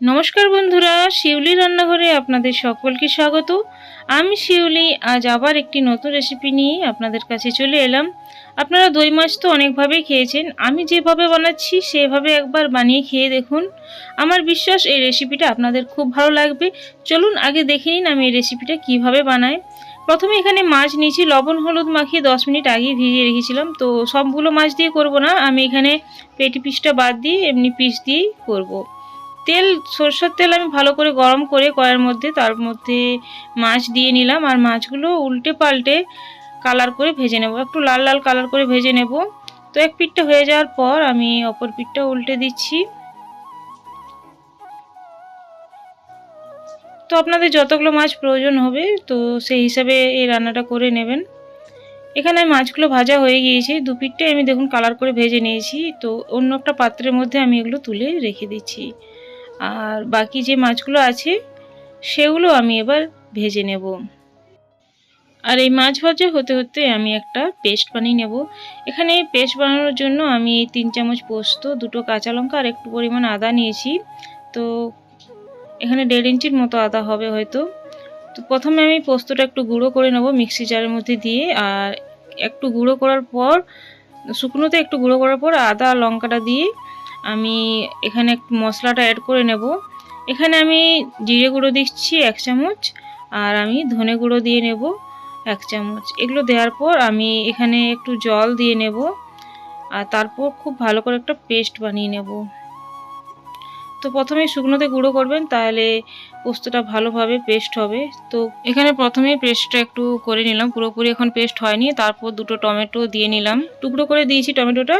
নমস্কার বন্ধুরা, শিউলি রান্নাঘরে আপনাদের সকলকে স্বাগত। আমি শিউলি, আজ আবার একটি নতুন রেসিপি নিয়ে আপনাদের কাছে চলে এলাম। আপনারা দই মাছ তো অনেকভাবেই খেয়েছেন, আমি যেভাবে বানাচ্ছি সেভাবে একবার বানিয়ে খেয়ে দেখুন। আমার বিশ্বাস এই রেসিপিটা আপনাদের খুব ভালো লাগবে। চলুন আগে দেখে নিন আমি এই রেসিপিটা কীভাবে বানাই। প্রথমে এখানে মাছ নিয়েছি, লবণ, হলুদ মাখিয়ে দশ মিনিট আগে ভিজিয়ে রেখেছিলাম। তো সবগুলো মাছ দিয়ে করব না, আমি এখানে পেটি পিসটা বাদ দিয়ে, এমনি পিস দিয়েই করব। তেল, সরষের তেল আমি ভালো করে গরম করে কড়ার মধ্যে, তার মধ্যে মাছ দিয়ে নিলাম আর মাছগুলো উল্টে পাল্টে কালার করে ভেজে নেব। একটু লাল লাল কালার করে ভেজে নেব। তো এক পিঠটা হয়ে যাওয়ার পর আমি অপর পিঠটা উল্টে দিচ্ছি। তো আপনাদের যতগুলো মাছ প্রয়োজন হবে, তো সেই হিসাবে এই রান্নাটা করে নেবেন। এখানে মাছগুলো ভাজা হয়ে গিয়েছে। দু পিঠটাই আমি দেখুন কালার করে ভেজে নিয়েছি। তো অন্য একটা পাত্রের মধ্যে আমি এগুলো তুলে রেখে দিচ্ছি। আর বাকি যে মাছগুলো আছে, সেগুলো আমি এবার ভেজে নেব। আর এই মাছ ভাজা হতে হতে আমি একটা পেস্ট বানিয়ে নেব। এখানে পেস্ট বানানোর জন্য আমি এই তিন চামচ পোস্ত, দুটো কাঁচা লঙ্কা আর একটু পরিমাণ আদা নিয়েছি। তো এখানে দেড় ইঞ্চির মতো আদা হবে হয়তো। তো প্রথমে আমি পোস্তটা একটু গুঁড়ো করে নেব মিক্সি জারের মধ্যে দিয়ে। আর একটু গুঁড়ো করার পর, শুকনোতে একটু গুঁড়ো করার পর আদা লঙ্কাটা দিয়ে আমি এখানে একটু মশলাটা অ্যাড করে নেব। এখানে আমি জিরে গুঁড়ো দিচ্ছি এক চামচ, আর আমি ধনে গুঁড়ো দিয়ে নেব এক চামচ। এগুলো দেওয়ার পর আমি এখানে একটু জল দিয়ে নেব, আর তারপর খুব ভালো করে একটা পেস্ট বানিয়ে নেব। তো প্রথমে শুকনোতে গুঁড়ো করবেন, তাহলে পোস্তটা ভালোভাবে পেস্ট হবে। তো এখানে প্রথমে পেস্টটা একটু করে নিলাম, পুরোপুরি এখন পেস্ট হয়নি। তারপর দুটো টমেটো দিয়ে নিলাম। টুকরো করে দিয়েছি টমেটোটা।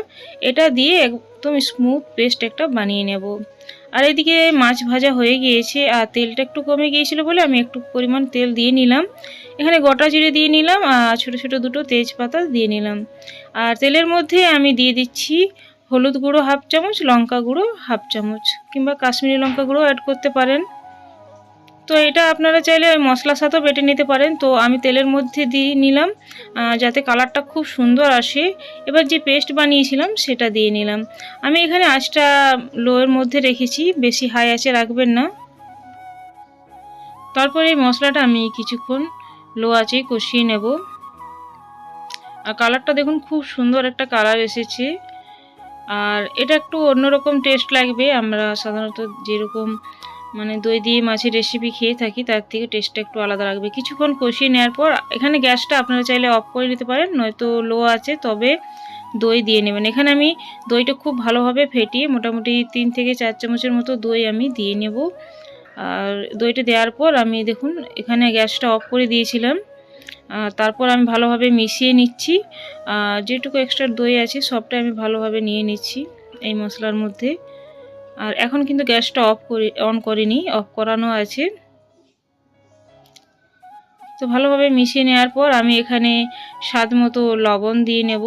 এটা দিয়ে একদম স্মুথ পেস্ট একটা বানিয়ে নেব। আর এদিকে মাছ ভাজা হয়ে গিয়েছে, আর তেলটা একটু কমে গিয়েছিল বলে আমি একটু পরিমাণ তেল দিয়ে নিলাম। এখানে গোটা জিরে দিয়ে নিলাম, আর ছোটো ছোটো দুটো তেজপাতা দিয়ে নিলাম। আর তেলের মধ্যে আমি দিয়ে দিচ্ছি হলুদ গুঁড়ো হাফ চামচ, লঙ্কা গুঁড়ো হাফ চামচ, কিংবা কাশ্মীরি লঙ্কা গুঁড়ো অ্যাড করতে পারেন। তো এটা আপনারা চাইলে ওই মশলার সাথেও বেটে নিতে পারেন। তো আমি তেলের মধ্যে দিয়ে নিলাম যাতে কালারটা খুব সুন্দর আসে। এবার যে পেস্ট বানিয়েছিলাম, সেটা দিয়ে নিলাম। আমি এখানে আঁচটা লোয়ের মধ্যে রেখেছি, বেশি হাই আঁচে রাখবেন না। তারপরে এই মশলাটা আমি কিছুক্ষণ লো আঁচেই কষিয়ে নেব। আর কালারটা দেখুন, খুব সুন্দর একটা কালার এসেছে। আর এটা একটু অন্যরকম টেস্ট লাগবে। আমরা সাধারণত যেরকম মানে দই দিয়ে মাছের রেসিপি খেয়ে থাকি, তার থেকে টেস্টটা একটু আলাদা লাগবে। কিছুক্ষণ কষিয়ে নেওয়ার পর এখানে গ্যাসটা আপনারা চাইলে অফ করে নিতে পারেন, নয়তো লো আছে, তবে দই দিয়ে নেবেন। এখানে আমি দইটা খুব ভালোভাবে ফেটিয়ে মোটামুটি তিন থেকে চার চামচের মতো দই আমি দিয়ে নেব। আর দইটা দেওয়ার পর আমি দেখুন, এখানে গ্যাসটা অফ করে দিয়েছিলাম। তারপর আমি ভালোভাবে মিশিয়ে নিচ্ছি। যেটুকু এক্সট্রা দই আছে, সবটা আমি ভালোভাবে নিয়ে নিচ্ছি এই মশলার মধ্যে। আর এখন কিন্তু গ্যাসটা অফ করে অন করিনি অফ করানো আছে। তো ভালোভাবে মিশিয়ে নেওয়ার পর আমি এখানে স্বাদ মতো লবণ দিয়ে নেব।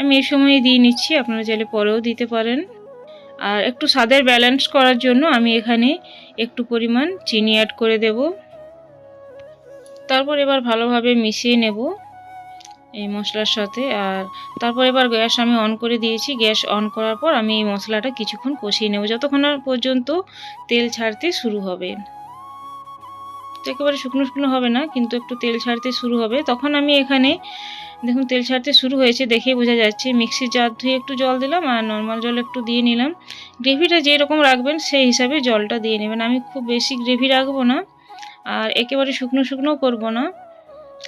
আমি এই সময় দিয়ে নিচ্ছি, আপনারা চাইলে পরেও দিতে পারেন। আর একটু স্বাদের ব্যালেন্স করার জন্য আমি এখানে একটু পরিমাণ চিনি অ্যাড করে দেব। তারপর এবার ভালোভাবে মিশিয়ে নেব এই মশলার সাথে। আর তারপর এবার গ্যাস আমি অন করে দিয়েছি। গ্যাস অন করার পর আমি এই মশলাটা কিছুক্ষণ কষিয়ে নেব। যতক্ষণ পর্যন্ত তেল ছাড়তে শুরু হবে। তো একেবারে শুকনো শুকনো হবে না, কিন্তু একটু তেল ছাড়তে শুরু হবে। তখন আমি এখানে, দেখুন তেল ছাড়তে শুরু হয়েছে দেখে বোঝা যাচ্ছে। মিক্সির জার ধুয়ে একটু জল দিলাম আর নর্মাল জল একটু দিয়ে নিলাম। গ্রেভিটা যেরকম রাখবেন সেই হিসাবে জলটা দিয়ে নেবেন। আমি খুব বেশি গ্রেভি রাখব না। আর একেবারে শুকনো শুকনো করব না।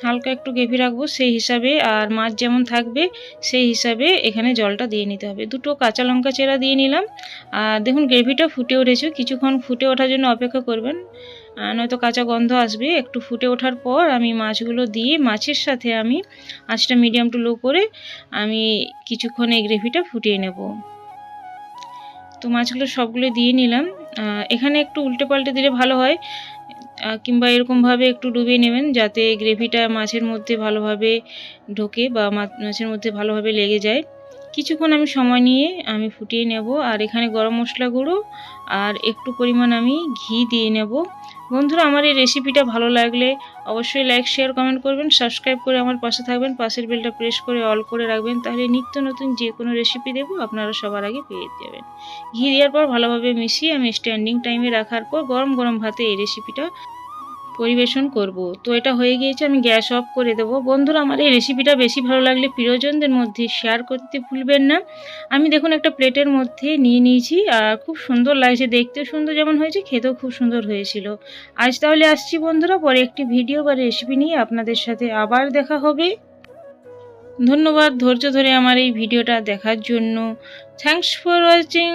হালকা একটু গ্রেভি রাখব সেই হিসাবে আর মাছ যেমন থাকবে সেই হিসাবে এখানে জলটা দিয়ে নিতে হবে। দুটো কাঁচা লঙ্কা চেরা দিয়ে নিলাম। আর দেখুন গ্রেভিটা ফুটে উঠেছে। কিছুক্ষণ ফুটে ওঠার জন্য অপেক্ষা করবেন। নয়তো কাঁচা গন্ধ আসবে। একটু ফুটে ওঠার পর আমি মাছগুলো দিয়ে মাছের সাথে আমি আঁচটা মিডিয়াম টু লো করে আমি কিছুক্ষণ এই গ্রেভিটা ফুটিয়ে নেব। তো মাছগুলো সবগুলো দিয়ে নিলাম। এখানে একটু উল্টে পাল্টে দিলে ভালো হয়। কিংবা এরকমভাবে একটু ডুবিয়ে নেবেন যাতে গ্রেভিটা মাছের মধ্যে ভালোভাবে ঢোকে বা মাছের মধ্যে ভালোভাবে লেগে যায়। কিছুক্ষণ আমি সময় নিয়ে আমি ফুটিয়ে নেব আর এখানে গরম মশলা গুঁড়ো আর একটু পরিমাণ আমি ঘি দিয়ে নেব। বন্ধুরা, আমার এই রেসিপিটা ভালো লাগলে অবশ্যই লাইক, শেয়ার, কমেন্ট করবেন, সাবস্ক্রাইব করে আমার পাশে থাকবেন, পাশের বেলটা প্রেস করে অল করে রাখবেন, তাহলে নিত্য নতুন যে কোনো রেসিপি দেবো আপনারা সবার আগে পেয়ে যাবেন। ঘি দেওয়ার পর ভালোভাবে মিশিয়ে আমি স্ট্যান্ডিং টাইমে রাখার পর গরম গরম ভাতে এই রেসিপিটা পরিবেশন করব। তো এটা হয়ে গিয়েছে, আমি গ্যাস অফ করে দেবো। বন্ধুরা, আমার এই রেসিপিটা বেশি ভালো লাগলে প্রিয়জনদের মধ্যে শেয়ার করতে ভুলবেন না। আমি দেখুন একটা প্লেটের মধ্যে নিয়ে নিয়েছি, আর খুব সুন্দর লাগছে, দেখতেও সুন্দর যেমন হয়েছে, খেতেও খুব সুন্দর হয়েছিল। আজ তাহলে আসছি বন্ধুরা, পরে একটি ভিডিও বা রেসিপি নিয়ে আপনাদের সাথে আবার দেখা হবে। ধন্যবাদ ধৈর্য ধরে আমার এই ভিডিওটা দেখার জন্য। Thanks for watching